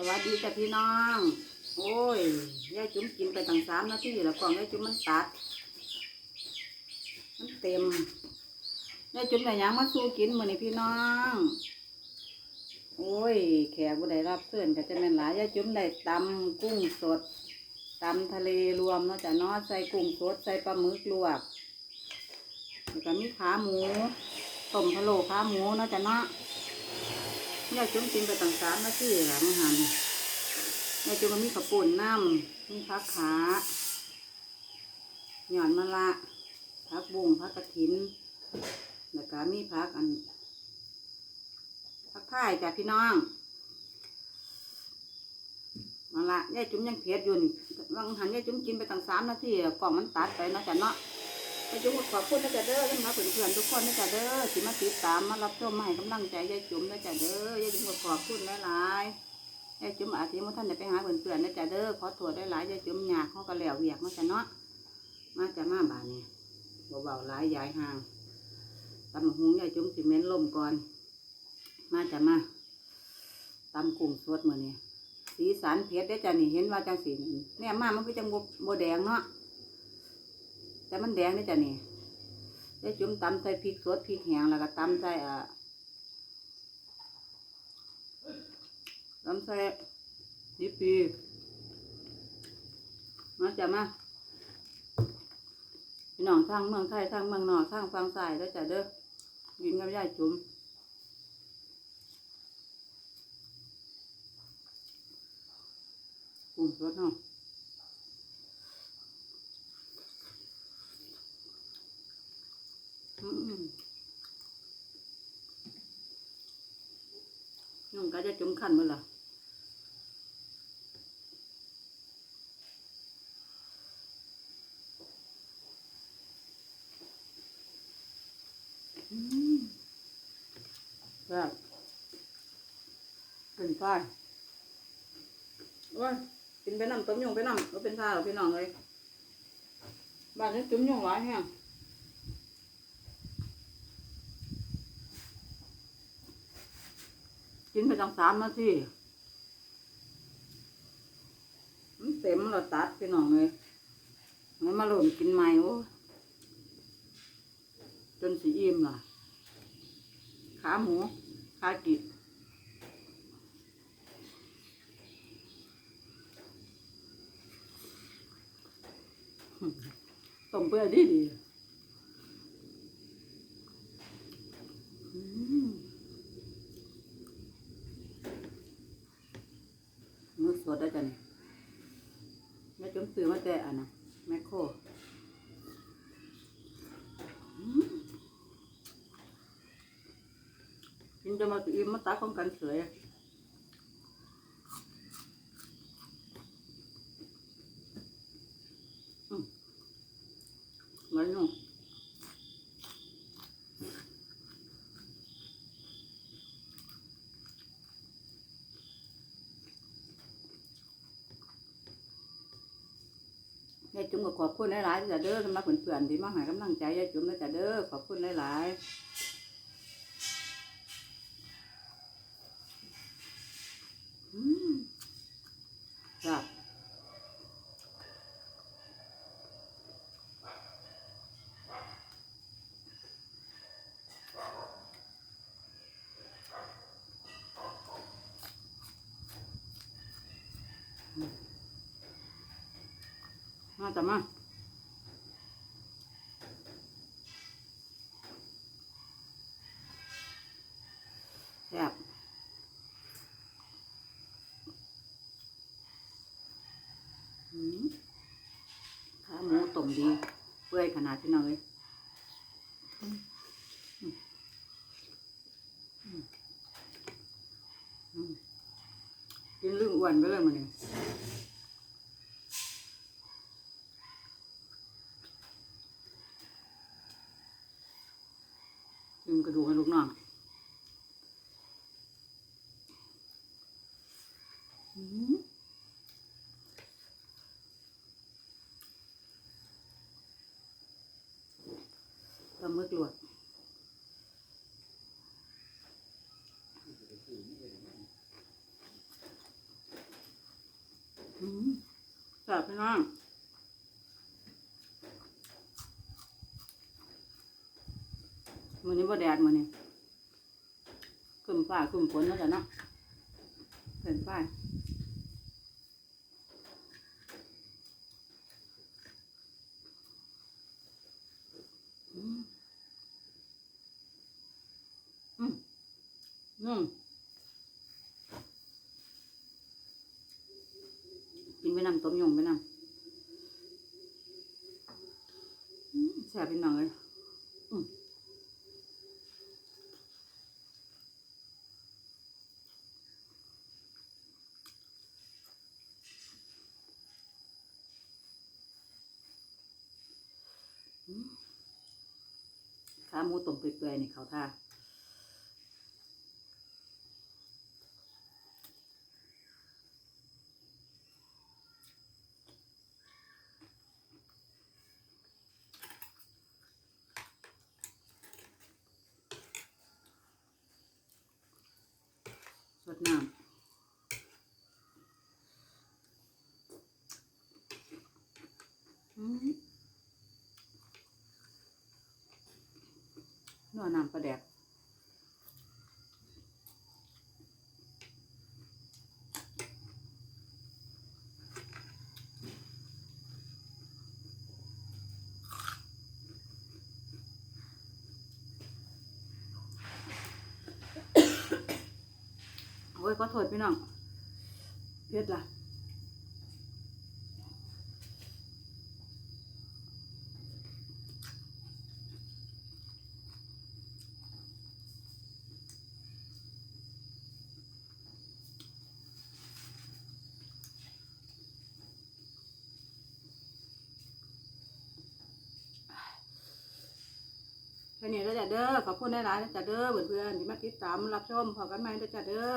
สวัสดีจ้ะพี่น้อง โอ้ยยายจุ๋มกินไปตั้งสามนาทีแล้วกล่องยายจุ๋มมันตัด มันเต็มยายจุ๋มแต่ยังมาสู้กินมือนี้พี่น้อง โอ้ย แขกบ่ได้รับเชิญก็จะแม่นหลายยายจุ๋มได้ตำกุ้งสดตำทะเลรวมเนาะจ้ะเนาะใส่กุ้งสดใส่ปลาหมึกลวกแล้วก็มีขาหมูต้มพะโล้ขาหมูเนาะจ้ะเนาะ ยายจุ๋มกินไปตั้งสามนาทีแล้วมั้งหันยายจุ๋มมีข้าปุ่นน้ำมีผักขาหย่อนมะละผักบุ้งผักกระถินแล้วก็มีผักอันผักพายจ้ะพี่น้องมาละยายจุ๋มยังเผ็ดอยู่นี่วังหันยายจุ๋มกินไปตั้งสามนาทีกล่องมันตัดไปเนาะจ้ะเนาะ ยายจุ๋มก็ขอบคุณนะจ๊ะเด้อที่มาเพื่อนๆทุกคนนะจ๊ะเด้อที่มาติดตามมารับชมมาให้กำลังใจยายจุ๋มนะจ๊ะเด้อยายจุ๋มขอบคุณหลายๆยายจุ๋มอาจจะมาท่านได้ไปหาเพื่อนๆนะจ๊ะเด้อขอโทษได้หลายยายจุ๋มอยากเขาก็แล้วเวียกมาจ้ะเนาะมาจ้ะมาบานนี้เบาๆหลายยายห่างตำหงยายจุ้มสิเมนลมก่อน มาจะมาตำกุ้งสดมือนี่สีสันเผ็ดได้จ้ะนี่เห็นว่าจังสีเนี่แน่มามันก็จังโบโบแดงเนาะ แต่มันแดงได้อจ้ะนี่ยายจุ้มตำใส่พริกสดพริกแห้งแล้วก็ตำใส่อ่าตำใส่ดิบปีมาจะมาพี่น้องทางเมืองไทยทางเมืองนอกทางฝั่งซ้ายแล้วจ้ะเด้อกินกับยายจุ๋มกุ้งสดเนาะอืมน้อง ก็จะจุ่มขันมือละอืมแบบเป็นไฟโอ้ยกินไปน้ำต้มยงไปน้ำก็เป็นท่าหรอพี่น้องเลยบ้านนี้จุ่มยงหลายแห้ง กินไปตั้งสามนาทีมันเต็มเราตัดพี่น้องเลยงั้นมาหล่นกินใหม่โอ้ยจนสีอิ่มล่ะ ขาหมู ขากิบต้มเปื่อดีดีอืมมือสดได้จันแม่จุ่มซื้อมา แต่อันนะแมคโครกินจะมาอิ่มมาตาของกันเสยอืมไว้นู่น ยายจุ๋มก็ขอบคุณหลายๆที่จะเด้อสำหรับเพื่อนๆที่มาหากำลังใจยายจุ๋มนะจะเด้อขอบคุณหลายๆอืมจ้ะ มาจ้ะมาแซ่บขาหมูต้มดี เปื่อยขนาดพี่น้องเลยอืมอืมอืมอืมกินลืมอ้วนไปเลยมันนี่ลืม กระดูกให้ลูกน้องปลาหมึกหลวกแบบพี่น้อง มือนี้บ่แดดมือนี้ครึ้มฟ้าครึ้มฝนแล้วจ้ะเนาะเป็นฟ้าอืมอืมกินไปนำต้มยงไปนำแซ่บพี่น้องเลยอืม ขาหมูต้มเปื่อยๆนี่เขาท่าสดน้ำอืม นัวน้ำปลาแดกโอ้ยก็โทษพี่น้องเผ็ดล่ะ แค่นี้แล้วจ้ะเด้อขอบคุณหลายๆนจ้ะเด้อเพื่อนๆที่มาติดตามรับชมพอกันไหมนะจ้ะเด้อ